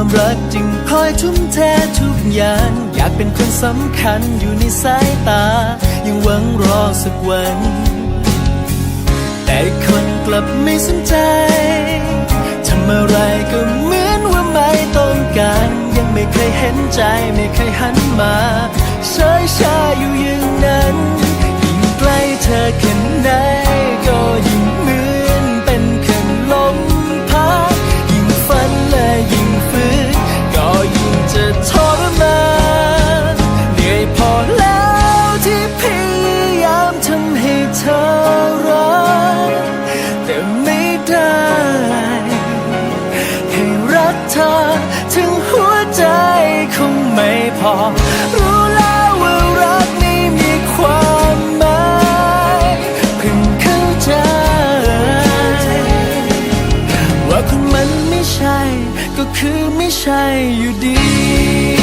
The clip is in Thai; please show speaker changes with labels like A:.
A: ความรักจึงคอยทุ่มเททุกอย่าง อยากเป็นคนสำคัญอยู่ในสายตา ยังหวังรอสักวัน แต่คนกลับไม่สนใจทำอะไรก็เหมือนว่าไม่ต้องการ ยังไม่เคยเห็นใจไม่เคยหันมา รักเธอ ถึงหัวใจคงไม่พอ รู้แล้วว่ารักนี้มีความหมายเพิ่งเข้าใจ ว่าคนมันไม่ใช่ ก็คือไม่ใช่อยู่ดี